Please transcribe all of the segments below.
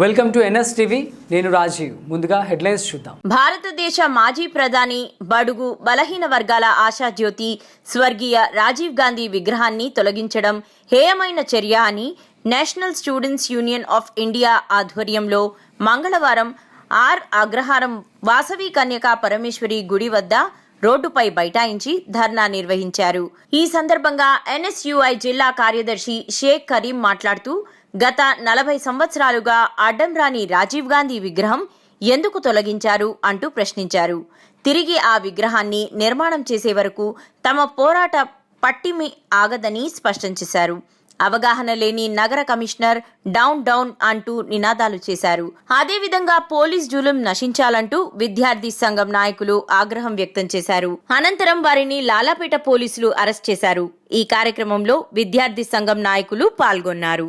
Welcome to NS TV. నేను రాజీవ్. ముందుగా headlines చూద్దాం. భారతదేశ మాజీ ప్రధాని బడుగు బలహీన వర్గాల ఆశాజ్యోతి స్వర్గీయ రాజీవ్ గాంధీ విగ్రహాన్ని తొలగించడం హేయమైన చర్య అని national students union of India ఆధ్వర్యంలో మంగళవారం ఆర్ అగ్రహారం వాసవి కన్యకా పరమేశ్వరి గుడి వద్ద రోడ్డుపై బైఠాయించి ధర్నా నిర్వహించారు. ఈ సందర్భంగా ఎన్ఎస్యుఐ జిల్లా కార్యదర్శి షేక్ కరీం మాట్లాడుతూ గత నలభై సంవత్సరాలుగా అడ్డం రాని రాజీవ్ గాంధీ విగ్రహం ఎందుకు తొలగించారు అంటూ ప్రశ్నించారు. తిరిగి ఆ విగ్రహాన్ని నిర్మాణం చేసే వరకు తమ పోరాట పట్టిమి ఆగదని స్పష్టం చేశారు. అవగాహన లేని నగర కమిషనర్ డౌన్ డౌన్ అంటూ నినాదాలు చేశారు. అదేవిధంగా పోలీస్ జూలం నశించాలంటూ విద్యార్థి సంఘం నాయకులు ఆగ్రహం వ్యక్తం చేశారు. అనంతరం వారిని లాలాపేట పోలీసులు అరెస్ట్ చేశారు. ఈ కార్యక్రమంలో విద్యార్థి సంఘం నాయకులు పాల్గొన్నారు.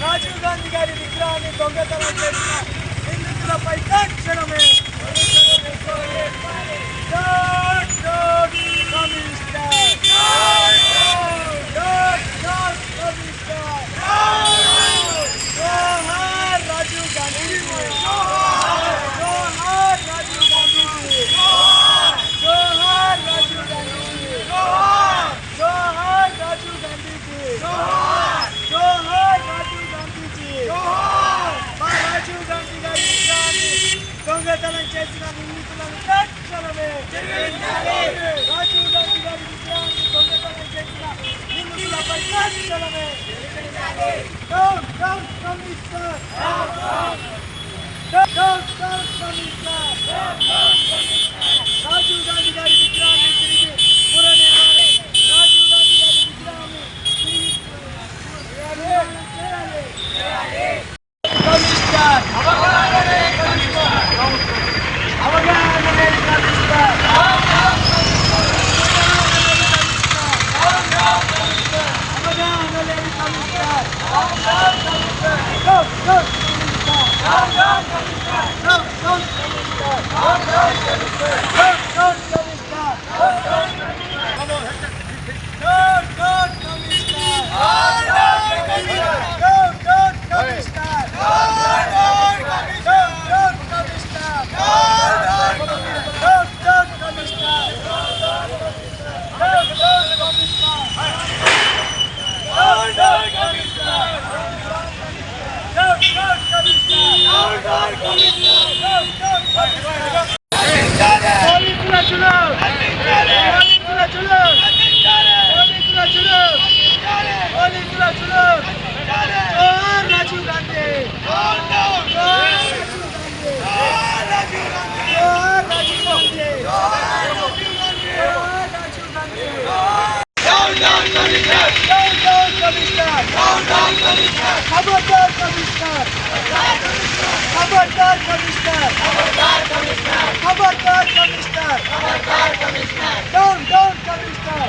రాజీవ్ గాంధీ గారి విగ్రహాన్ని దొంగతనం చేసిన నిందితులపై తక్షణమే down down commissioner down down commissioner జోహార్ రాజీవ్ గాంధీ జోహార్ రాజీవ్ గాంధీ జోహార్ రాజీవ్ గాంధీ జోహార్ రాజీవ్ గాంధీజీ జోహార్ రాజీవ్ గాంధీజీ మా రాజీవ్ గాంధీ గారి విగ్రహాన్ని దొంగతనం చేసిన నిందితులను తక్షణమే రాజీవ్ గాంధీ గారి విగ్రహాన్ని దొంగతనం చేసిన నిందితులపై తక్షణమే డౌన్ డౌన్ కమిషనర్ డౌన్ 재밌어. ఖబర్దార్ commissioner down down commissioner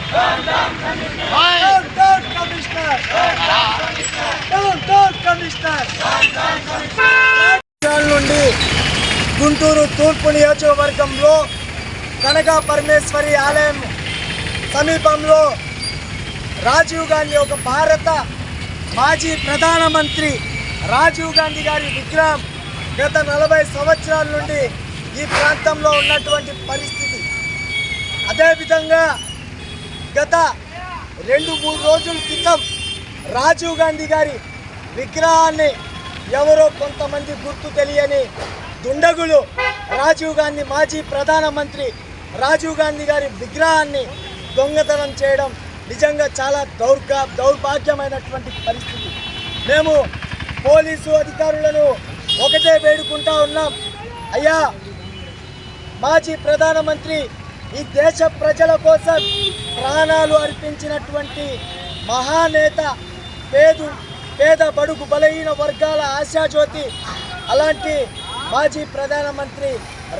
down down commissioner down నుండి గుంటూరు తూర్పు నియోజకవర్గంలో కనక పరమేశ్వరి ఆలయం సమీపంలో రాజీవ్ గాంధీ ఒక భారత మాజీ ప్రధానమంత్రి. రాజీవ్ గాంధీ గారి విగ్రహం గత నలభై సంవత్సరాల నుండి ఈ ప్రాంతంలో ఉన్నటువంటి పరిస్థితి. అదేవిధంగా గత రెండు మూడు రోజుల క్రితం రాజీవ్ గాంధీ గారి విగ్రహాన్ని ఎవరో కొంతమంది గుర్తు తెలియని దుండగులు రాజీవ్ గాంధీ మాజీ ప్రధానమంత్రి రాజీవ్ గాంధీ గారి విగ్రహాన్ని దొంగతనం చేయడం నిజంగా చాలా దౌర్గా దౌర్భాగ్యమైనటువంటి పరిస్థితి. మేము పోలీసు అధికారులను ఒకటే వేడుకుంటా ఉన్నాం. అయ్యా మాజీ ప్రధానమంత్రి ఈ దేశ ప్రజల కోసం ప్రాణాలు అర్పించినటువంటి మహానేత పేదు పేద బడుగు బలహీన వర్గాల ఆశాజ్యోతి అలాంటి మాజీ ప్రధానమంత్రి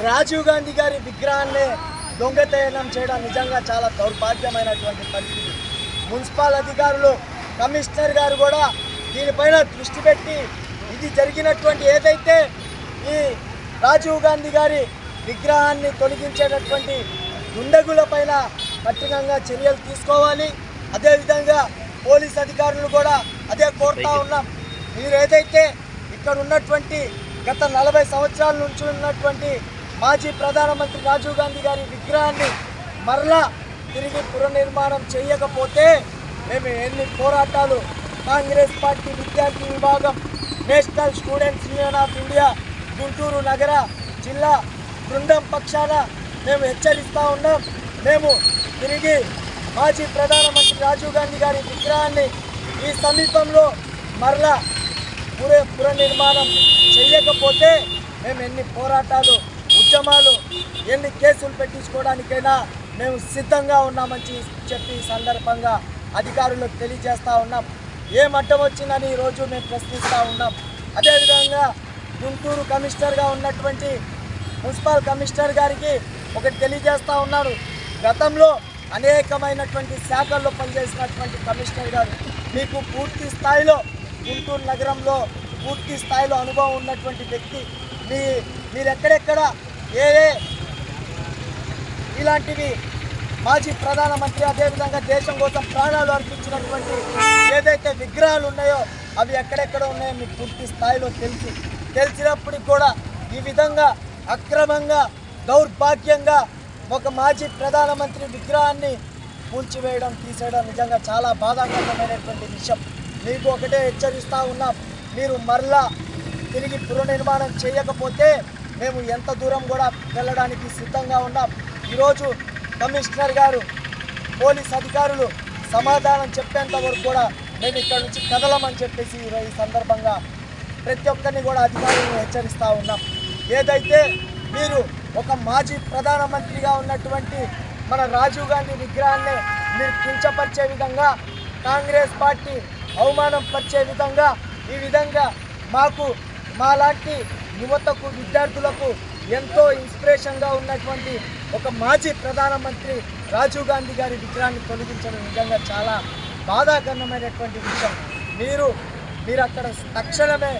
రాజీవ్ గాంధీ గారి విగ్రహాన్ని దొంగతనం చేయడం నిజంగా చాలా దౌర్భాగ్యమైనటువంటి పరిస్థితి. మున్సిపల్ అధికారులు కమిషనర్ గారు కూడా దీనిపైన దృష్టి పెట్టి ఇది జరిగినటువంటి ఏదైతే ఈ రాజీవ్ గాంధీ గారి విగ్రహాన్ని తొలగించేటటువంటి దుండగుల పైన కఠినంగా చర్యలు తీసుకోవాలి. అదేవిధంగా పోలీస్ అధికారులు కూడా అదే కోరుతా ఉన్నాం. మీరు ఏదైతే ఇక్కడ ఉన్నటువంటి గత నలభై సంవత్సరాల నుంచి ఉన్నటువంటి మాజీ ప్రధానమంత్రి రాజీవ్ గాంధీ గారి విగ్రహాన్ని మరలా తిరిగి పునర్నిర్మాణం చేయకపోతే మేము ఎన్ని పోరాటాలు? కాంగ్రెస్ పార్టీ విద్యార్థి విభాగం national students union of India Guntur నగర జిల్లా బృందం పక్షాన మేము హెచ్చరిస్తూ ఉన్నాం. మేము తిరిగి మాజీ ప్రధానమంత్రి రాజీవ్ గాంధీ గారి విగ్రహాన్ని ఈ సమీపంలో మరలా పురే పునర్నిర్మాణం చేయకపోతే మేము ఎన్ని పోరాటాలు ఉద్యమాలు ఎన్ని కేసులు పెట్టించుకోవడానికైనా మేము సిద్ధంగా ఉన్నామని చెప్పి సందర్భంగా అధికారులకు తెలియజేస్తూ ఉన్నాం. ఏ మట్టం వచ్చిందని ఈరోజు మేము ప్రశ్నిస్తూ ఉన్నాం. అదేవిధంగా గుంటూరు కమిషనర్గా ఉన్నటువంటి మున్సిపల్ కమిషనర్ గారికి ఒకటి తెలియజేస్తూ ఉన్నారు గతంలో అనేకమైనటువంటి శాఖల్లో పనిచేసినటువంటి కమిషనర్ గారు మీకు పూర్తి స్థాయిలో గుంటూరు నగరంలో పూర్తి స్థాయిలో అనుభవం ఉన్నటువంటి వ్యక్తి. మీ మీరెక్కడెక్కడ ఏ ఏ ఇలాంటివి మాజీ ప్రధానమంత్రి అదేవిధంగా దేశం కోసం ప్రాణాలు అర్పించినటువంటి ఏదైతే విగ్రహాలు ఉన్నాయో అవి ఎక్కడెక్కడ ఉన్నాయో మీకు పూర్తి స్థాయిలో తెలిసి. తెలిసినప్పటికి కూడా ఈ విధంగా అక్రమంగా దౌర్భాగ్యంగా ఒక మాజీ ప్రధానమంత్రి విగ్రహాన్ని కూల్చివేయడం తీసేయడం నిజంగా చాలా బాధాకరమైనటువంటి విషయం. మీకు ఒకటే హెచ్చరిస్తూ ఉన్నాం. మీరు మరలా తిరిగి పునర్నిర్మాణం చేయకపోతే మేము ఎంత దూరం కూడా వెళ్ళడానికి సిద్ధంగా ఉన్నాం. ఈరోజు కమిషనర్ గారు పోలీస్ అధికారులు సమాధానం చెప్పేంత వరకు కూడా మేము ఇక్కడ నుంచి కదలమని చెప్పేసి ఈ సందర్భంగా ప్రతి ఒక్కరిని కూడా అధికారులను హెచ్చరిస్తూ ఉన్నాం. ఏదైతే మీరు ఒక మాజీ ప్రధానమంత్రిగా ఉన్నటువంటి మన రాజీవ్ గాంధీ విగ్రహాన్ని మీరు కించపరిచే విధంగా కాంగ్రెస్ పార్టీ అవమానం పరిచే విధంగా ఈ విధంగా మాకు మాలాంటి యువతకు విద్యార్థులకు ఎంతో ఇన్స్పిరేషన్గా ఉన్నటువంటి ఒక మాజీ ప్రధానమంత్రి రాజీవ్ గాంధీ గారి విగ్రహాన్ని తొలగించడం నిజంగా చాలా బాధాకరణమైనటువంటి విషయం. మీరు మీరు అక్కడ తక్షణమే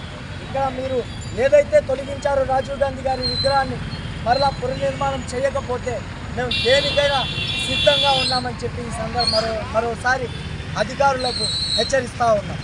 ఇక్కడ మీరు ఏదైతే తొలగించారో రాజీవ్ గాంధీ గారి విగ్రహాన్ని మరలా పునర్నిర్మాణం చేయకపోతే మేము దేనికైనా సిద్ధంగా ఉన్నామని చెప్పి ఈ సందర్భం మరో మరోసారి అధికారులకు హెచ్చరిస్తూ ఉన్నాం.